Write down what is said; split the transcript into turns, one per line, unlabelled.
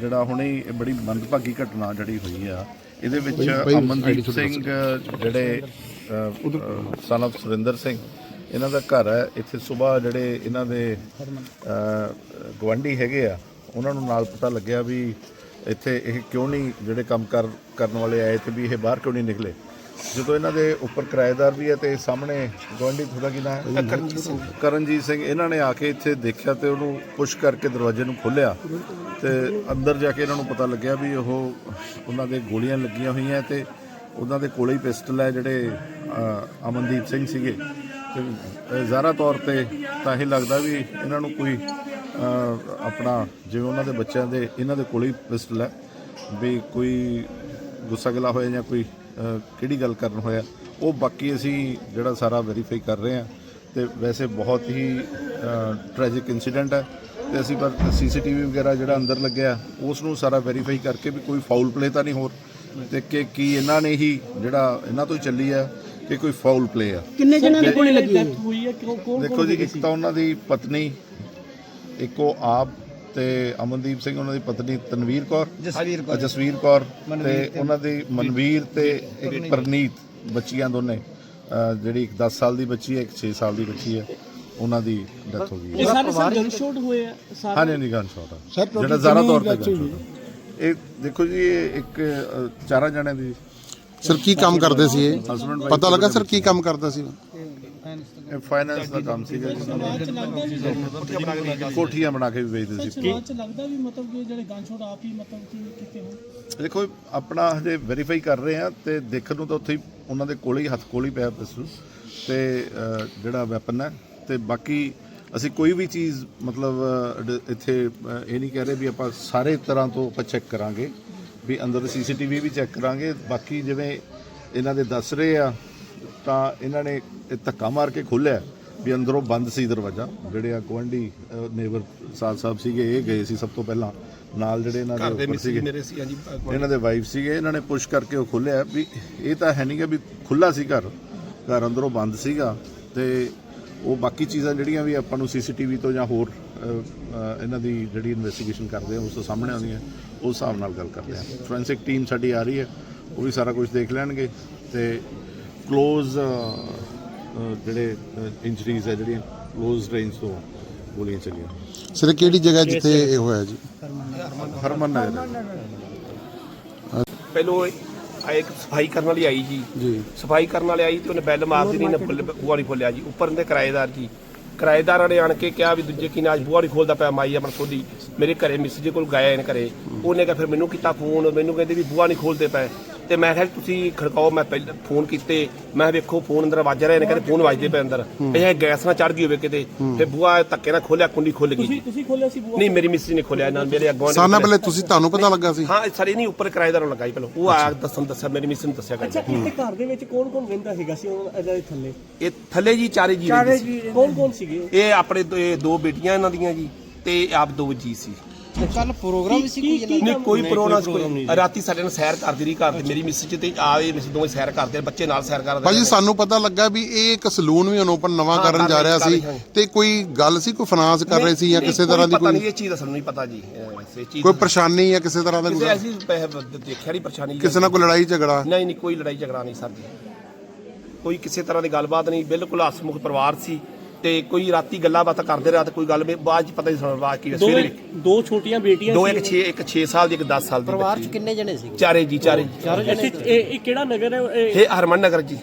ਜਿਹੜਾ ਹੁਣੇ ਇਹ ਬੜੀ ਮੰਦਭਾਗੀ ਘਟਨਾ ਜਿਹੜੀ ਹੋਈ ਆ ਇਹਦੇ ਵਿੱਚ ਅਮਨਦੀਪ ਸਿੰਘ ਜਿਹੜੇ ਸਨ of ਸੁਰਿੰਦਰ ਸਿੰਘ ਇਹਨਾਂ ਦਾ ਘਰ ਹੈ। ਇੱਥੇ ਸਵੇਰ ਜਿਹੜੇ ਇਹਨਾਂ ਦੇ ਗਵੰਡੀ ਹੈਗੇ ਆ ਉਹਨਾਂ ਨੂੰ ਨਾਲ ਪਤਾ ਲੱਗਿਆ ਵੀ ਇੱਥੇ ਇਹ ਕਿਉਂ ਨਹੀਂ ਜਿਹੜੇ ਕੰਮ ਕਰ ਕਰਨ ਵਾਲੇ ਆਏ ਤੇ ਵੀ ਇਹ ਬਾਹਰ ਕਿਉਂ ਨਹੀਂ ਨਿਕਲੇ। ਜਦੋਂ ਇਹਨਾਂ ਦੇ ਉੱਪਰ ਕਿਰਾਏਦਾਰ ਵੀ ਹੈ ਤੇ ਸਾਹਮਣੇ ਗਵੰਡੀ ਤੁਹਾਡਾ ਕੀ ਨਾਮ ਹੈ? ਕਰਨਜੀਤ ਸਿੰਘ। ਕਰਨਜੀਤ ਸਿੰਘ। ਇਹਨਾਂ ਨੇ ਆ ਕੇ ਇੱਥੇ ਦੇਖਿਆ ਤੇ ਉਹਨੂੰ ਪੁਸ਼ ਕਰਕੇ ਦਰਵਾਜ਼ੇ ਨੂੰ ਖੋਲ੍ਹਿਆ ਤੇ ਅੰਦਰ ਜਾ ਕੇ ਇਹਨਾਂ ਨੂੰ ਪਤਾ ਲੱਗਿਆ ਵੀ ਉਹ ਉਹਨਾਂ ਦੇ ਗੋਲੀਆਂ ਲੱਗੀਆਂ ਹੋਈਆਂ ਤੇ ਉਹਨਾਂ ਦੇ ਕੋਲੇ ਹੀ ਪਿਸਟਲ ਹੈ ਜਿਹੜੇ ਅਮਨਦੀਪ ਸਿੰਘ ਸੀਗੇ। ਤੇ ਜ਼ਾਹਰਾ ਤੌਰ ਤੇ ਤਾਂ ਇਹ ਲੱਗਦਾ ਵੀ ਇਹਨਾਂ ਨੂੰ ਕੋਈ ਆਪਣਾ ਜਿਵੇਂ ਉਹਨਾਂ ਦੇ ਬੱਚਿਆਂ ਦੇ ਇਹਨਾਂ ਦੇ ਕੋਲੇ ਹੀ ਪਿਸਟਲ ਹੈ ਵੀ ਕੋਈ ਗੁੱਸਾ ਗਿਲਾ ਹੋਇਆ ਜਾਂ ਕੋਈ ਕਿਹੜੀ ਗੱਲ ਕਰਨ ਹੋਇਆ? ਉਹ ਬਾਕੀ ਅਸੀਂ ਜਿਹੜਾ ਸਾਰਾ ਵੈਰੀਫਾਈ ਕਰ ਰਹੇ ਹਾਂ ਤੇ ਵੈਸੇ ਬਹੁਤ ਹੀ ਟ੍ਰੈਜਿਕ ਇਨਸੀਡੈਂਟ ਹੈ ਤੇ ਅਸੀਂ ਪਰ ਸੀਸੀਟੀਵੀ ਵਗੈਰਾ ਜਿਹੜਾ ਅੰਦਰ ਲੱਗਿਆ ਉਸ ਨੂੰ ਸਾਰਾ ਵੈਰੀਫਾਈ ਕਰਕੇ ਵੀ ਕੋਈ ਫਾਉਲ ਪਲੇ ਤਾਂ ਨਹੀਂ ਹੋਰ ਤੇ ਕਿ ਕੀ ਇਹਨਾਂ ਨੇ ਹੀ ਜਿਹੜਾ ਇਹਨਾਂ ਤੋਂ ਹੀ ਚੱਲੀ ਆ ਕਿ ਕੋਈ ਫਾਉਲ ਪਲੇ ਆ।
ਕਿੰਨੇ ਜਣਾਂ ਦੀ ਗੋਲੀ ਲੱਗੀ ਹੋਈ?
ਹੋਈ ਹੈ? ਕਿਉਂ ਕੌਣ
ਦੇਖੋ ਜੀ ਇੱਕ ਤਾਂ ਉਹਨਾਂ ਦੀ ਪਤਨੀ ਇੱਕੋ ਆਪ ਤੇ ਅਮਨਦੀਪ ਸਿੰਘ ਉਹਨਾਂ ਦੀ ਪਤਨੀ ਤਨਵੀਰ ਕੌਰ। ਜਸਵੀਰ ਕੌਰ। ਜਸਵੀਰ ਕੌਰ ਤੇ ਉਹਨਾਂ ਦੀ ਮਨਵੀਰ ਤੇ ਇੱਕ ਪ੍ਰਨੀਤ ਬੱਚੀਆਂ ਦੋਨੇ। ਜਿਹੜੀ ਇੱਕ 10 ਸਾਲ ਦੀ ਬੱਚੀ ਹੈ ਇੱਕ 6 ਸਾਲ ਦੀ ਬੱਚੀ ਹੈ ਉਹਨਾਂ ਦੀ ਡੈਥ ਹੋ ਗਈ ਹੈ।
ਇਹ ਸਾਰੇ ਸਰ ਗਨ ਸ਼ਾਟ ਹੋਏ ਆ ਸਾਰੇ?
ਹਾਂਜੀ ਹਾਂਜੀ ਗਨ ਸ਼ਾਟ ਆ। ਜਿਹੜਾ ਜ਼ਿਆਦਾ ਤੌਰ ਤੇ gun shot ਆ। ਇਹ ਦੇਖੋ ਜੀ ਇਹ ਇੱਕ ਚਾਰਾਂ ਜਣਿਆਂ ਦੀ
ਸਰ ਕੀ ਕੰਮ ਕਰਦੇ ਸੀ ਇਹ?
ਹਸਬੰਡ
ਪਤਾ ਲੱਗਾ ਸਰ ਕੀ ਕੰਮ ਕਰਦਾ ਸੀ
ਫਾਈਨੈਂਸ ਦਾ ਕੰਮ ਸੀਗਾ ਜੀ ਕੋਠੀਆਂ ਬਣਾ ਕੇ ਵੀ ਵੇਚਦੇ ਸੀ।
ਬਾਅਦ ਚ ਲੱਗਦਾ ਵੀ ਮਤਲਬ ਕਿ ਜਿਹੜੇ ਗਨ ਸ਼ਾਟ ਆਪ ਹੀ ਮਤਲਬ ਕਿ ਕੀਤੇ ਹੋਣ?
ਦੇਖੋ ਆਪਣਾ ਹਜੇ ਵੈਰੀਫਾਈ ਕਰ ਰਹੇ ਆ ਤੇ ਦੇਖਣ ਨੂੰ ਤਾਂ ਉੱਥੇ ਹੀ ਉਹਨਾਂ ਦੇ ਕੋਲੇ ਹੀ ਹੱਥ ਕੋਲ ਹੀ ਪਿਆ ਪਿਸਟਲ ਤੇ ਜਿਹੜਾ ਵੈਪਨ ਹੈ ਤੇ ਬਾਕੀ ਅਸੀਂ ਕੋਈ ਵੀ ਚੀਜ਼ ਮਤਲਬ ਡ- ਇੱਥੇ ਇਹ ਨਹੀਂ ਕਹਿ ਰਹੇ ਵੀ ਆਪਾਂ ਸਾਰੇ ਤਰ੍ਹਾਂ ਤੋਂ ਆਪਾਂ ਚੈੱਕ ਕਰਾਂਗੇ। ਵੀ ਅੰਦਰ ਸੀਸੀਟੀਵੀ ਵੀ ਚੈੱਕ ਕਰਾਂਗੇ। ਬਾਕੀ ਜਿਵੇਂ ਇਹਨਾਂ ਦੇ ਦੱਸ ਰਹੇ ਆ ਤਾਂ ਇਹਨਾਂ ਨੇ ਇਹ ਧੱਕਾ ਮਾਰ ਕੇ ਖੋਲ੍ਹਿਆ ਵੀ ਅੰਦਰੋਂ ਬੰਦ ਸੀ ਦਰਵਾਜ਼ਾ। ਜਿਹੜੇ ਆ ਗੁਆਂਢੀ ਨੇਬਰ ਸਾਲ ਸਾਹਿਬ ਸੀਗੇ ਇਹ ਗਏ ਸੀ ਸਭ ਤੋਂ ਪਹਿਲਾਂ। ਨਾਲ ਜਿਹੜੇ ਇਹਨਾਂ ਦੇ ਉੱਪਰ ਸੀਗੇ ਇਹਨਾਂ ਦੇ ਵਾਈਫ ਸੀਗੇ ਇਹਨਾਂ ਨੇ ਪੁਸ਼ ਕਰਕੇ ਉਹ ਖੋਲਿਆ ਵੀ ਇਹ ਤਾਂ ਹੈ ਨਹੀਂਗਾ ਵੀ ਖੁੱਲਾ ਸੀ ਘਰ। ਘਰ ਅੰਦਰੋਂ ਬੰਦ ਸੀਗਾ ਤੇ ਉਹ ਬਾਕੀ ਚੀਜ਼ਾਂ ਜਿਹੜੀਆਂ ਵੀ ਆਪਾਂ ਨੂੰ ਸੀਸੀਟੀਵੀ ਤੋਂ ਜਾਂ ਹੋਰ ਇਹਨਾਂ ਦੀ ਜਿਹੜੀ ਇਨਵੈਸਟੀਗੇਸ਼ਨ ਕਰਦੇ ਆ ਉਸ ਤੋਂ ਸਾਹਮਣੇ ਆਉਂਦੀਆਂ ਉਸ ਹਿਸਾਬ ਨਾਲ ਗੱਲ ਕਰਦੇ ਆ। ਫੋਰੈਂਸਿਕ ਟੀਮ ਸਾਡੀ ਆ ਰਹੀ ਹੈ ਉਹ ਵੀ ਸਾਰਾ ਕੁਝ ਦੇਖ ਲੈਣਗੇ ਤੇ ਕਲੋਜ਼ uh, uh, ਜਿਹੜੇ uh, ਇੰਜਰੀਜ਼ ਹੈ ਜਿਹੜੀਆਂ ਕਲੋਜ਼ ਰੇਂਜ ਤੋਂ ਗੋਲੀਆਂ ਚੱਲੀਆਂ।
ਸਿਰ ਕਿਹੜੀ ਜਗ੍ਹਾ ਜਿੱਥੇ ਇਹ ਹੋਇਆ ਜੀ?
ਹਰਮਨ ਨਗਰ।
ਪਹਿਲੋਂ ਇੱਕ ਸਫ਼ਾਈ ਕਰਨ ਵਾਲੀ ਆਈ ਜੀ। ਸਫ਼ਾਈ ਕਰਨ ਵਾਲੀ ਆਈ ਤੇ ਉਹਨੇ ਬੈਲ ਮਾਰ ਨਹੀਂ ਨਾ ਬੂਹਾ ਨਹੀਂ ਖੋਲਿਆ ਜੀ। ਉੱਪਰ ਦੇ ਕਿਰਾਏਦਾਰ ਜੀ। ਕਿਰਾਏਦਾਰਾਂ ਨੇ ਆਣ ਕੇ ਕਿਹਾ ਵੀ ਦੂਜੇ ਕੀ ਨਾਜ ਬੂਹਾ ਖੋਲਦਾ ਪਿਆ ਮਾਈ ਅਮਰ ਸੋਦੀ ਮੇਰੇ ਘਰੇ ਮਿਸ ਮਿਸਜੇ ਕੋਲ ਗਏ ਇਹਨ ਘਰੇ। ਉਹਨੇ ਕਿਹਾ ਫਿਰ ਮੈਨੂੰ ਕੀਤਾ ਫੋਨ ਮੈਨੂੰ ਕਹਿੰਦੇ ਵੀ ਬੂਹਾ ਨਹੀਂ ਖੋਲਦੇ ਪਏ। ਤੇ ਮੈਂ ਕਿਹਾ ਤੁਸੀਂ ਖੜਕਾਓ ਮੈਂ ਪਹਿਲਾਂ ਫੋਨ ਕੀਤੇ। ਮੈਂ ਵੇਖੋ ਫੋਨ ਅੰਦਰ ਵੱਜ ਰਹੇ ਨੇ ਕਹਿੰਦੇ ਫੋਨ ਵੱਜਦੇ ਪਏ ਅੰਦਰ। ਇਹ ਗੈਸ ਨਾਲ ਚੜ ਗਈ ਹੋਵੇ ਕਿਤੇ ਫਿਰ ਬੂਹਾ ਧੱਕੇ ਨਾਲ ਖੋਲਿਆ ਕੁੰਡੀ ਖੁੱਲ ਗਈ
ਤੁਸੀਂ ਖੋਲਿਆ ਸੀ ਬੂਆ
ਨਹੀਂ ਮੇਰੀ ਮਿਸੀ ਨੇ ਖੋਲਿਆ ਨਾ ਮੇਰੇ ਅੱਗੋਂ
ਸਾਨਾ ਪਹਿਲੇ ਤੁਸੀਂ ਤੁਹਾਨੂੰ ਪਤਾ ਲੱਗਾ ਸੀ?
ਹਾਂ ਸਾਰੇ ਨਹੀਂ ਉੱਪਰ ਕਿਰਾਏਦਾਰ ਨੂੰ ਲਗਾਈ ਪਹਿਲਾਂ। ਉਹ ਆ ਦੱਸਣ ਦੱਸਿਆ ਮੇਰੀ ਮਿਸ ਨੂੰ ਦੱਸਿਆ
ਅੱਛਾ
ਕਰ
ਇੱਥੇ ਘਰ ਦੇ ਵਿੱਚ ਕੌਣ ਕੌਣ ਰਹਿੰਦਾ ਹੈਗਾ ਸੀ ਉਹਨਾਂ ਦੇ ਥੱਲੇ?
ਇਹ ਥੱਲੇ ਜੀ ਚਾਰੇ ਜੀ ਰਹਿੰਦੇ ਸੀ।
ਕੌਣ ਕੌਣ ਸੀਗੇ?
ਇਹ ਆਪਣੇ ਦੋ- ਇਹ ਦੋ ਬੇਟੀਆਂ ਇਹਨਾਂ ਦੀਆਂ ਜੀ ਤੇ ਆਪ ਦੋ ਜੀ ਸੀ।
ਕੱਲ ਪ੍ਰੋਗਰਾਮ ਸੀ ਕੋਈ
ਨਹੀਂ ਕੋਈ ਪ੍ਰੋਗਰਾਮ ਕੋਈ ਰਾਤੀ ਸਾਡੇ ਨਾਲ ਸੈਰ ਕਰਦੀ ਰਹੀ ਘਰ ਤੇ ਮੇਰੀ ਮਿਸ ਚ ਤੇ ਆਏ ਮਿਸ ਦੋਵੇਂ ਸੈਰ ਕਰਦੇ ਬੱਚੇ ਨਾਲ ਸੈਰ ਕਰਦੇ
ਭਾਜੀ ਸਾਨੂੰ ਪਤਾ ਲੱਗਾ ਵੀ ਇਹ ਇੱਕ ਸਲੂਨ ਵੀ ਓਪਨ ਨਵਾਂ ਕਰਨ ਜਾ ਰਿਹਾ ਸੀ। ਤੇ ਕੋਈ ਗੱਲ ਸੀ ਕੋਈ ਫਾਈਨਾਂਸ ਕਰ ਰਹੇ ਸੀ ਜਾਂ ਕਿਸੇ ਤਰ੍ਹਾਂ ਦੀ
ਪਤਾ ਨਹੀਂ
ਕੋਈ
ਇਹ ਚੀਜ਼ ਦਾ ਸਾਨੂੰ ਨਹੀਂ ਪਤਾ ਜੀ
ਕੋਈ ਪਰੇਸ਼ਾਨੀ ਜਾਂ ਕਿਸੇ ਤਰ੍ਹਾਂ ਦਾ ਕੋਈ
ਐਸੀ ਪੈਸੇ ਦੇਖਿਆ ਨਹੀਂ ਪਰੇਸ਼ਾਨੀ
ਕਿਸੇ ਨਾਲ ਕੋਈ ਲੜਾਈ ਝਗੜਾ?
ਨਹੀਂ ਨਹੀਂ ਕੋਈ ਲੜਾਈ ਝਗੜਾ ਨਹੀਂ ਸਰ ਜੀ। ਕੋਈ ਕਿਸੇ ਤਰ੍ਹਾਂ ਦੀ ਗੱਲਬਾਤ ਨਹੀਂ ਬਿਲਕੁਲ ਹਸਮੁਖ ਪਰਿਵਾਰ ਸੀ। ਤੇ ਕੋਈ ਰਾਤੀ ਗੱਲਾਂ ਬਾਤਾਂ ਕਰਦੇ ਰਿਹਾ ਤੇ ਕੋਈ ਗੱਲ ਵੀ ਬਾਅਦ ਚ ਪਤਾ ਨਹੀਂ ਸੁਣਨ ਬਾਅਦ ਕੀ ਹੋਇਆ।
ਦੋ
ਸਵੇਰੇ
ਦੋ ਛੋਟੀਆਂ ਬੇਟੀਆਂ
ਦੋ ਇੱਕ 6 ਇੱਕ 6 ਸਾਲ ਦੀ ਇੱਕ 10 ਸਾਲ ਦੀ
ਪਰਿਵਾਰ ਚ
ਬੱਚੀ।
ਕਿੰਨੇ ਜਣੇ ਸੀ
ਚਾਰੇ ਜੀ ਚਾਰੇ ਜੀ।
ਇੱਥੇ ਇਹ ਇਹ ਕਿਹੜਾ ਨਗਰ ਹੈ ਇਹ
ਇਹ ਹਰਮਨ ਨਗਰ ਜੀ।